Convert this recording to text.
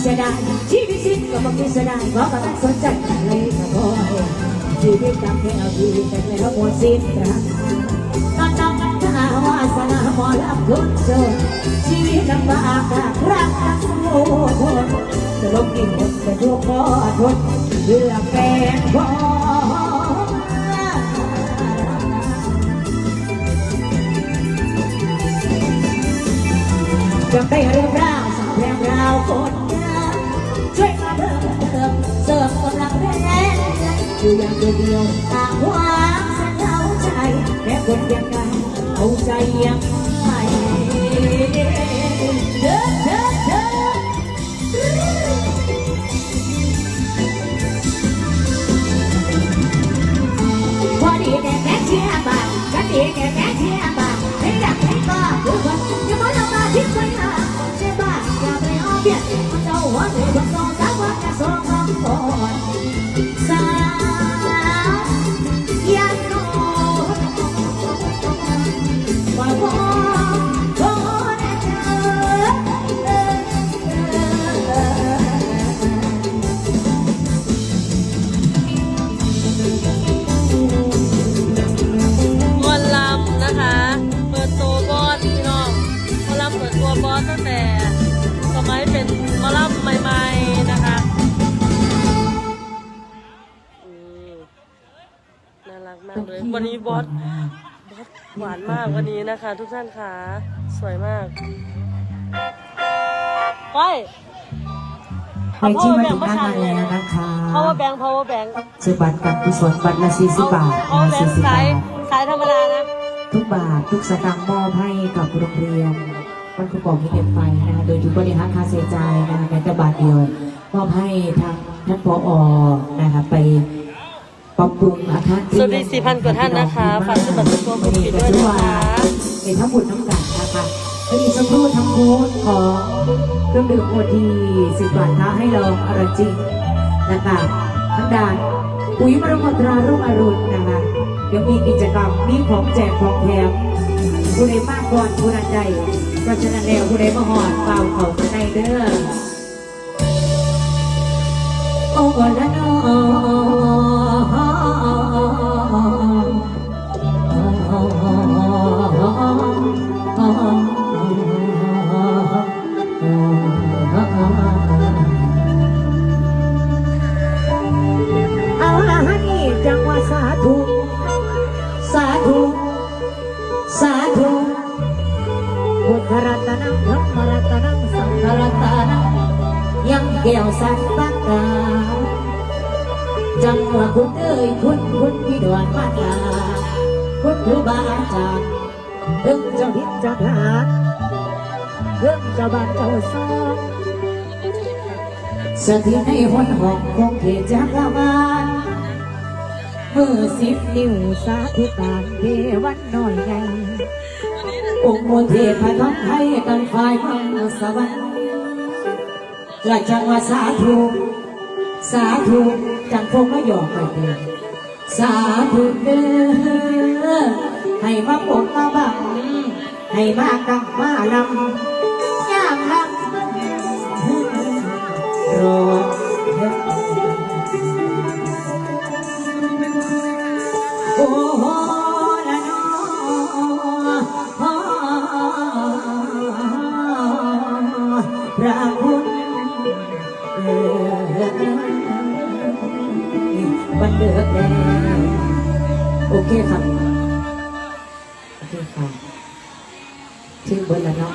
ก็บอกพิเศษได้ชีวิตสิ้นก็บอกพิเศษได้ว่ากันนั้นสนใจอะไรก็พอชีวิตจำแค่เอาชีวิตแต่แล้วหมดสิ้นรักตอนนั้นมันหาวาสนาหมอลำคุณโจชีวิตลำบากรักนักสู้คนจะลงกินหมดจะทุกข์ขอทนเพื่อแฟนพอจำได้เรื่องราวสาวแพงราวคน อยู่อย่างเดียวๆหากหวางสัญญาใจแม้คนยังไงเข้าใจยังไม่ารักมากเลย วันนี้บอสบอสหวานมากวันนี้นะคะ ทุกท่านค่ะสวยมากไปในที่มาถึงด้านในแล้วนะคะ power bank power bank ซื้อบัตรกับกุศลบัตรละ40บาทเอานะแบง40ค์สาบายทสายธรรมดานะทุกบาททุกสตางค์มอบให้กับโรงเรียนมันคือบอกที่เป็นไปนะคะโดยที่บริหารค่าใช้จ่ายนะคะแม้แต่บาทเดียวมอบให้ทางท่านผอนะคะไป ปรับปรุงอาคารสวัสดี4,000กว่าท่านนะคะฝากซื้อบัตรตัวกลุ่มปิดด้วยนะคะเป็นทั้งหมดทั้งกันนะคะวันนี้สักครู่ทำบูธของเครื่องดื่มโอทีสิบบาทท้าให้ลองอร่อยจริงนะคะทางด้านปุ๋ยมรกตรารุ่งอรุณนะคะเดี๋ยวมีกิจกรรมมีของแจกของแถมผู้ใดมากก่อนผู้นั้นใดเพราะฉะนั้นแล้วผู้ใดมาหอดเปล่าเขาข้างในเด้อโอ้ละนอเแก้วสัตตะกา จังว่าคุณเอ้ยคุณคุณพี่ดวนมาตาคุณครูบาอาจารย์ถึงเจ้าพิจารณาถึงเจ้าบ้านเจ้าซองสถิตในหนหอกของเขตจักรวาลมือสิบนิ้วสาธุการเทวันน้อยไงองค์มนเทพทองให้กันฝ่ายมังสวรรค์ และจังว่าสาธุ สาธุจังพงไม่ยอมไปเดินสาธุเด้อให้มาปกมาบังให้มากังมาลำ บันเดิดแดงโอเคครับ โอเคค่ะชื่อเบิร์ดแล้วเนาะ